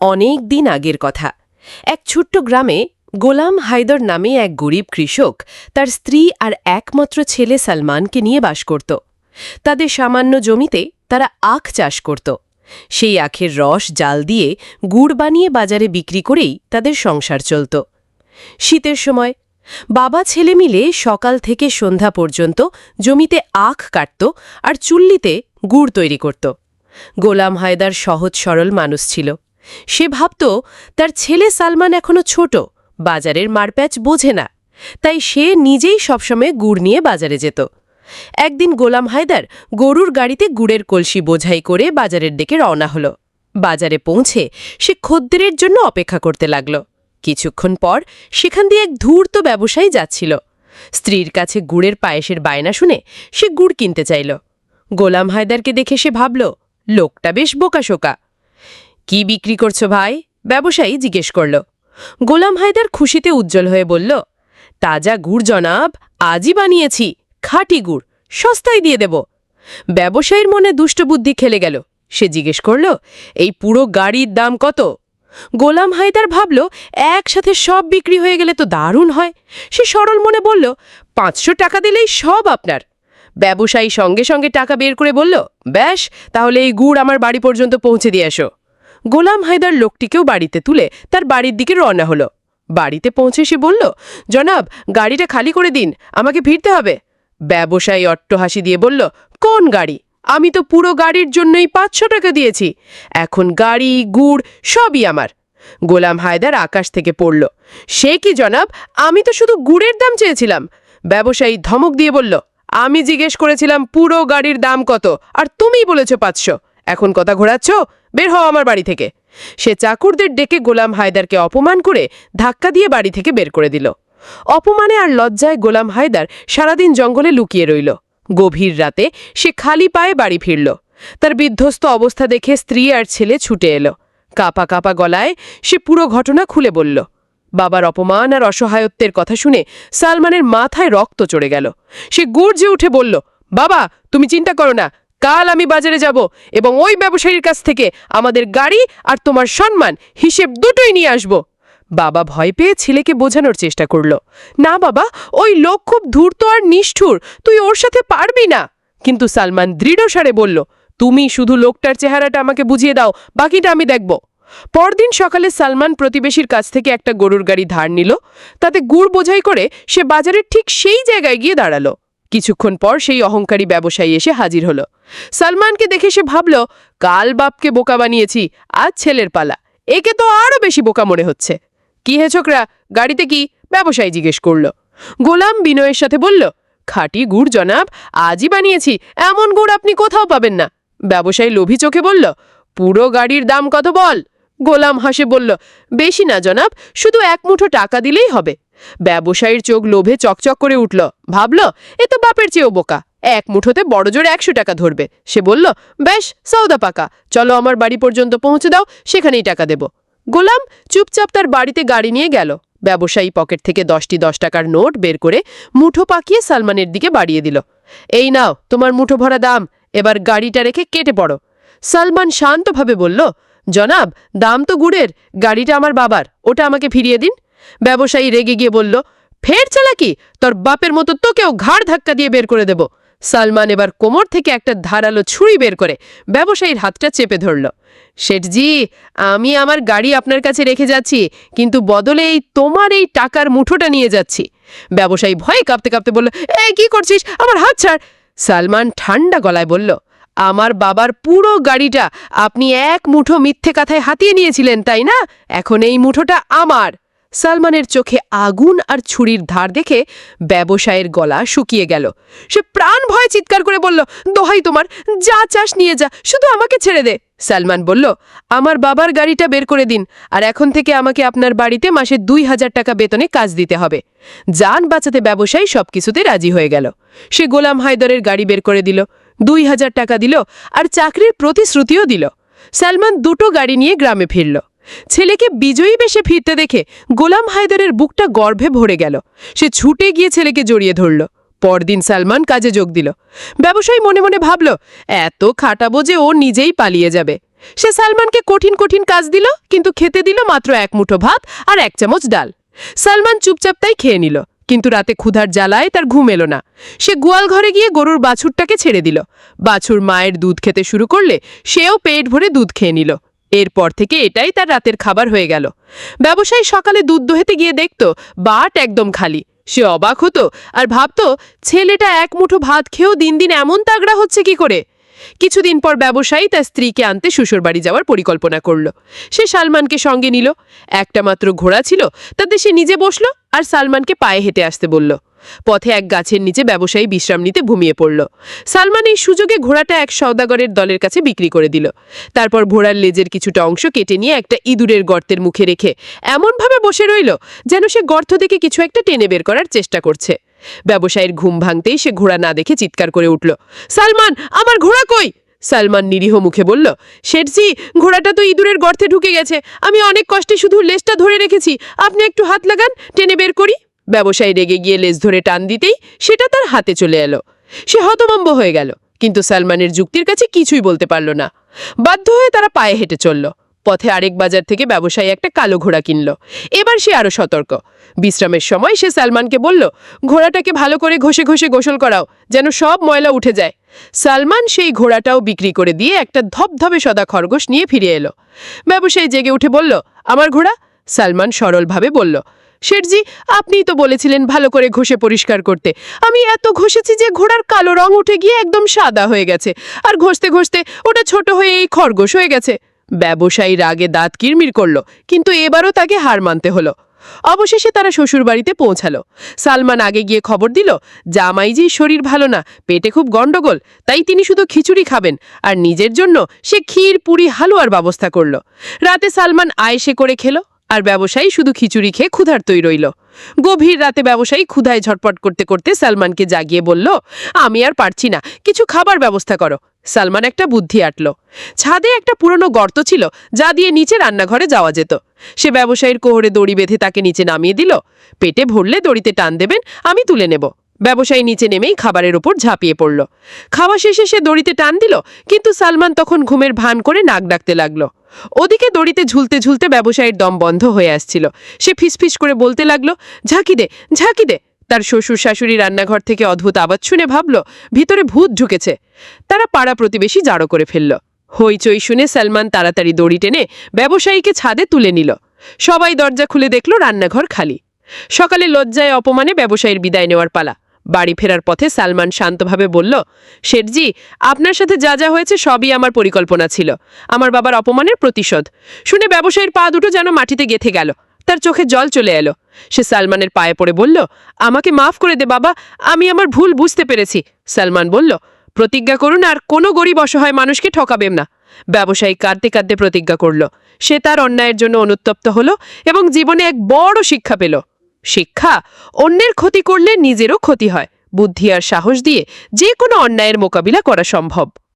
অনেক দিন আগের কথা। এক ছোট্ট গ্রামে গোলাম হায়দর নামে এক গরিব কৃষক তার স্ত্রী আর একমাত্র ছেলে সালমানকে নিয়ে বাস করত। তাদের সামান্য জমিতে তারা আখ চাষ করত। সেই আখের রস জাল দিয়ে গুড় বানিয়ে বাজারে বিক্রি করেই তাদের সংসার চলত। শীতের সময় বাবা ছেলে মিলে সকাল থেকে সন্ধ্যা পর্যন্ত জমিতে আখ কাটত আর চুল্লিতে গুড় তৈরি করত। গোলাম হায়দার সহজ সরল মানুষ ছিল। সে ভাবত, তার ছেলে সালমান এখনও ছোট, বাজারের মারপ্যাচ বোঝে না, তাই সে নিজেই সবসময় গুড় নিয়ে বাজারে যেত। একদিন গোলাম হায়দার গরুর গাড়িতে গুড়ের কলসি বোঝাই করে বাজারের দিকে রওনা হল। বাজারে পৌঁছে সে খদ্দেরের জন্য অপেক্ষা করতে লাগল। কিছুক্ষণ পর সেখান দিয়ে এক ধূর্ত ব্যবসায়ী যাচ্ছিল। স্ত্রীর কাছে গুড়ের পায়েসের বায়না শুনে সে গুড় কিনতে চাইল। গোলাম হায়দারকে দেখে সে ভাবল, লোকটা বেশ বোকাশোকা। কি বিক্রি করছ ভাই? ব্যবসায়ী জিজ্ঞেস করল। গোলাম হায়দার খুশিতে উজ্জ্বল হয়ে বলল, তাজা গুড় জনাব, আজই বানিয়েছি, খাঁটি গুড়, সস্তায় দিয়ে দেব। ব্যবসায়ীর মনে দুষ্টবুদ্ধি খেলে গেল। সে জিজ্ঞেস করল, এই পুরো গাড়ির দাম কত? গোলাম হায়দার ভাবল, একসাথে সব বিক্রি হয়ে গেলে তো দারুণ হয়। সে সরল মনে বলল, পাঁচশো টাকা দিলেই সব আপনার। ব্যবসায়ী সঙ্গে সঙ্গে টাকা বের করে বলল, ব্যাস, তাহলে এই গুড় আমার বাড়ি পর্যন্ত পৌঁছে দিয়ে আসো। গোলাম হায়দার লোকটিকেও বাড়িতে তুলে তার বাড়ির দিকে রওনা হলো। বাড়িতে পৌঁছে সে বলল, জনাব, গাড়িটা খালি করে দিন, আমাকে ফিরতে হবে। ব্যবসায়ী অট্টহাসি দিয়ে বলল, কোন গাড়ি? আমি তো পুরো গাড়ির জন্যই পাঁচশো টাকা দিয়েছি। এখন গাড়ি, গুড় সবই আমার। গোলাম হায়দার আকাশ থেকে পড়ল, সে কি জনাব? আমি তো শুধু গুড়ের দাম চেয়েছিলাম। ব্যবসায়ী ধমক দিয়ে বলল, আমি জিজ্ঞেস করেছিলাম পুরো গাড়ির দাম কত, আর তুমিই বলেছ পাঁচশো। এখন কথা ঘোরাচ্ছ? বের হও আমার বাড়ি থেকে। সে চাকরদের ডেকে গোলাম হায়দারকে অপমান করে ধাক্কা দিয়ে বাড়ি থেকে বের করে দিল। অপমানে আর লজ্জায় গোলাম হায়দার সারাদিন জঙ্গলে লুকিয়ে রইল। গভীর রাতে সে খালি পায়ে বাড়ি ফিরল। তার বিধ্বস্ত অবস্থা দেখে স্ত্রী আর ছেলে ছুটে এলো। কাপা কাপা গলায় সে পুরো ঘটনা খুলে বলল। বাবার অপমান আর অসহায়ত্বের কথা শুনে সালমানের মাথায় রক্ত চড়ে গেল। সে গর্জে উঠে বলল, বাবা, তুমি চিন্তা করো না। কাল আমি বাজারে যাব এবং ওই ব্যবসায়ীর কাছ থেকে আমাদের গাড়ি আর তোমার সম্মান হিসেব দুটোই নিয়ে আসব। বাবা ভয় পেয়ে ছেলেকে বোঝানোর চেষ্টা করল। না বাবা, ওই লোক খুব ধূর্ত আর নিষ্ঠুর, তুই ওর সাথে পারবি না। কিন্তু সালমান দৃঢ়স্বরে বলল, তুমি শুধু লোকটার চেহারাটা আমাকে বুঝিয়ে দাও, বাকিটা আমি দেখব। পরদিন সকালে সালমান প্রতিবেশীর কাছ থেকে একটা গরুর গাড়ি ধার নিল। তাতে গুড় বোঝাই করে সে বাজারের ঠিক সেই জায়গায় গিয়ে দাঁড়াল। কিছুক্ষণ পর সেই অহংকারী ব্যবসায়ী এসে হাজির হলো। সালমানকে দেখে সে ভাবল, কাল বাপকে বোকা বানিয়েছি, আজ ছেলের পালা। একে তো আরও বেশি বোকা মনে হচ্ছে। কি হে ছোকরা, গাড়িতে কি? ব্যবসায়ী জিজ্ঞেস করল। গোলাম বিনয়ের সাথে বলল, খাঁটি গুড় জনাব, আজই বানিয়েছি, এমন গুড় আপনি কোথাও পাবেন না। ব্যবসায়ী লোভী চোখে বলল, পুরো গাড়ির দাম কত বল? গোলাম হাসে বলল, বেশি না জনাব, শুধু এক মুঠো টাকা দিলেই হবে। ব্যবসায়ীর চোখ লোভে চকচক করে উঠল। ভাবল, এ তো বাপের চেয়েও বোকা। এক মুঠোতে বড় জোরে একশো টাকা ধরবে। সে বলল, বেশ সৌদা পাকা। চলো আমার বাড়ি পর্যন্ত পৌঁছে দাও, সেখানেই টাকা দেব। গোলাম চুপচাপ তার বাড়িতে গাড়ি নিয়ে গেল। ব্যবসায়ী পকেট থেকে দশটি দশ টাকার নোট বের করে মুঠো পাকিয়ে সালমানের দিকে বাড়িয়ে দিল। এই নাও, তোমার মুঠো ভরা দাম, এবার গাড়িটা রেখে কেটে পড়ো। সালমান শান্তভাবে বলল, জনাব, দাম তো গুড়ের, গাড়িটা আমার বাবার, ওটা আমাকে ফিরিয়ে দিন। ব্যবসায়ী রেগে গিয়ে বলল, ফের চালাকি তোর বাপের মতো তোকেও ঘাড় ধাক্কা দিয়ে বের করে দেব। সালমান এবার কোমর থেকে একটা ধারালো ছুরি বের করে ব্যবসায়ীর হাতটা চেপে ধরল। শেঠজি, আমি আমার গাড়ি আপনার কাছে রেখে যাচ্ছি, কিন্তু বদলে এই তোমার এই টাকার মুঠোটা নিয়ে যাচ্ছি। ব্যবসায়ী ভয়ে কাঁপতে কাঁপতে বলল, এ, কি করছিস? আমার হাত ছাড়। সালমান ঠান্ডা গলায় বলল, আমার বাবার পুরো গাড়িটা আপনি এক মুঠো মিথ্যে কথায় হাতিয়ে নিয়েছিলেন, তাই না? এখন এই মুঠোটা আমার। সালমানের চোখে আগুন আর ছুরির ধার দেখে ব্যবসায়ের গলা শুকিয়ে গেল। সে প্রাণ ভয়ে চিৎকার করে বলল, দোহাই তোমার, যা চাস নিয়ে যা, শুধু আমাকে ছেড়ে দে। সালমান বলল, আমার বাবার গাড়িটা বের করে দিন, আর এখন থেকে আমাকে আপনার বাড়িতে মাসে দুই হাজার টাকা বেতনে কাজ দিতে হবে। যান বাঁচাতে ব্যবসায়ী সবকিছুতে রাজি হয়ে গেল। সে গোলাম হায়দরের গাড়ি বের করে দিল, দুই হাজার টাকা দিল, আর চাকরির প্রতিশ্রুতিও দিল। সালমান দুটো গাড়ি নিয়ে গ্রামে ফিরল। ছেলেকে বিজয়ী বেশে ফিরতে দেখে গোলাম হায়দারের বুকটা গর্ভে ভরে গেল। সে ছুটে গিয়ে ছেলেকে জড়িয়ে ধরল। পরদিন সালমান কাজে যোগ দিল। ব্যবসায়ী মনে মনে ভাবল, এত খাটাবো যে ও নিজেই পালিয়ে যাবে। সে সালমানকে কঠিন কঠিন কাজ দিল, কিন্তু খেতে দিল মাত্র এক মুঠো ভাত আর এক চামচ ডাল। সালমান চুপচাপ তাই খেয়ে নিল, কিন্তু রাতে ক্ষুধার জ্বালায় তার ঘুম এলো না। সে গোয়াল ঘরে গিয়ে গরুর বাছুরটাকে ছেড়ে দিল। বাছুর মায়ের দুধ খেতে শুরু করলে সেও পেট ভরে দুধ খেয়ে নিল। এরপর থেকে এটাই তার রাতের খাবার হয়ে গেল। ব্যবসায়ী সকালে দুধ দোহেতে গিয়ে দেখত, বাট একদম খালি। সে অবাক হতো আর ভাবত, ছেলেটা এক মুঠো ভাত খেয়েও দিন দিন এমন তাগড়া হচ্ছে কি করে? কিছুদিন পর ব্যবসায়ী তার স্ত্রীকে আনতে শ্বশুরবাড়ি যাওয়ার পরিকল্পনা করল। সে সালমানকে সঙ্গে নিল। একটা মাত্র ঘোড়া ছিল, তাতে সে নিজে বসল আর সালমানকে পায়ে হেঁটে আসতে বলল। পথে এক গাছের নিচে ব্যবসায়ী বিশ্রাম নিতে ঘুমিয়ে পড়ল। সালমান এই সুযোগে ঘোড়াটা এক সওদাগরের দলের কাছে বিক্রি করে দিল। তারপর ঘোড়ার লেজের কিছুটা অংশ কেটে নিয়ে একটা ইঁদুরের গর্তের মুখে রেখে এমনভাবে বসে রইল যেন সে গর্ত থেকে কিছু একটা টেনে বের করার চেষ্টা করছে। ব্যবসায়ীর ঘুম ভাঙতেই সে ঘোড়া না দেখে চিৎকার করে উঠল, সালমান, আমার ঘোড়া কই? সালমান নিরীহ মুখে বলল, শেঠজি, ঘোড়াটা তো ইঁদুরের গর্তে ঢুকে গেছে, আমি অনেক কষ্টে শুধু লেজটা ধরে রেখেছি, আপনি একটু হাত লাগান, টেনে বের করি। ব্যবসায়ী রেগে গিয়ে লেজ ধরে টান দিতেই সেটা তার হাতে চলে এলো। সে হতভম্ব হয়ে গেল, কিন্তু সালমানের যুক্তির কাছে কিছুই বলতে পারল না। বাধ্য হয়ে তারা পায়ে হেঁটে চলল। পথে আরেক বাজার থেকে ব্যবসায়ী একটা কালো ঘোড়া কিনল। এবার সে আরও সতর্ক। বিশ্রামের সময় সে সালমানকে বলল, ঘোড়াটাকে ভালো করে ঘষে ঘষে গোসল করাও, যেন সব ময়লা উঠে যায়। সালমান সেই ঘোড়াটাও বিক্রি করে দিয়ে একটা ধবধবে সদা খরগোশ নিয়ে ফিরে এলো। ব্যবসায়ী জেগে উঠে বলল, আমার ঘোড়া? সালমান সরলভাবে বলল, শেঠজি, আপনিই তো বলেছিলেন ভালো করে ঘষে পরিষ্কার করতে। আমি এত ঘষেছি যে ঘোড়ার কালো রং উঠে গিয়ে একদম সাদা হয়ে গেছে। আর ঘষতে ঘষতে ওটা ছোট হয়ে এই খরগোশ হয়ে গেছে। ব্যবসায়ী রাগে দাঁত কিরমির করল, কিন্তু এবারও তাকে হার মানতে হলো। অবশেষে তারা শ্বশুরবাড়িতে পৌঁছালো। সালমান আগে গিয়ে খবর দিল, জামাইজির শরীর ভালো না, পেটে খুব গণ্ডগোল, তাই তিনি শুধু খিচুড়ি খাবেন, আর নিজের জন্য সে ক্ষীর, পুরি, হালুয়ার ব্যবস্থা করল। রাতে সালমান আয়েসে করে খেলো। আর ব্যবসায়ী শুধু খিচুড়ি খেয়ে ক্ষুধার্তই রইল। গভীর রাতে ব্যবসায়ী ক্ষুধায় ঝটপট করতে করতে সালমানকে জাগিয়ে বলল, আমি আর পারছি না, কিছু খাবার ব্যবস্থা করো। সালমান একটা বুদ্ধি আটল। ছাদে একটা পুরনো গর্ত ছিল, যা দিয়ে নিচে রান্নাঘরে যাওয়া যেত। সে ব্যবসায়ীর কোহরে দড়ি বেঁধে তাকে নিচে নামিয়ে দিল। পেটে ভরলে দড়িতে টান দেবেন, আমি তুলে নেব। ব্যবসায়ী নিচে নেমেই খাবারের ওপর ঝাঁপিয়ে পড়ল। খাওয়া শেষে সে দড়িতে টান দিল, কিন্তু সালমান তখন ঘুমের ভান করে নাক ডাকতে লাগল। ওদিকে দড়িতে ঝুলতে ঝুলতে ব্যবসায়ীর দম বন্ধ হয়ে আসছিল। সে ফিসফিস করে বলতে লাগল, ঝাঁকি দে ঝাঁকি দে। তার শ্বশুর শাশুড়ি রান্নাঘর থেকে অদ্ভুত আওয়াজ শুনে ভাবল, ভিতরে ভূত ঢুকেছে। তারা পাড়া প্রতিবেশী জাড়ো করে ফেলল। হইচই শুনে সালমান তাড়াতাড়ি দড়ি টেনে ব্যবসায়ীকে ছাদে তুলে নিল। সবাই দরজা খুলে দেখল রান্নাঘর খালি। সকালে লজ্জায় অপমানে ব্যবসায়ীর বিদায় নেওয়ার পালা। বাড়ি ফেরার পথে সালমান শান্তভাবে বলল, শেঠজি, আপনার সাথে যা যা হয়েছে সবই আমার পরিকল্পনা ছিল। আমার বাবার অপমানের প্রতিশোধ। শুনে ব্যবসায়ীর পা দুটো যেন মাটিতে গেথে গেল। তার চোখে জল চলে এলো। সে সালমানের পায়ে পড়ে বলল, আমাকে মাফ করে দে বাবা, আমি আমার ভুল বুঝতে পেরেছি। সালমান বলল, প্রতিজ্ঞা করুন আর কোনো গরিব অসহায় মানুষকে ঠকাবেন না। ব্যবসায়ী কাঁদতে কাঁদতে প্রতিজ্ঞা করল। সে তার অন্যায়ের জন্য অনুত্তপ্ত হলো এবং জীবনে এক বড় শিক্ষা পেল। শিক্ষা, অন্যের ক্ষতি করলে নিজেরও ক্ষতি হয়। বুদ্ধি আর সাহস দিয়ে যে কোনো অন্যায়ের মোকাবিলা করা সম্ভব।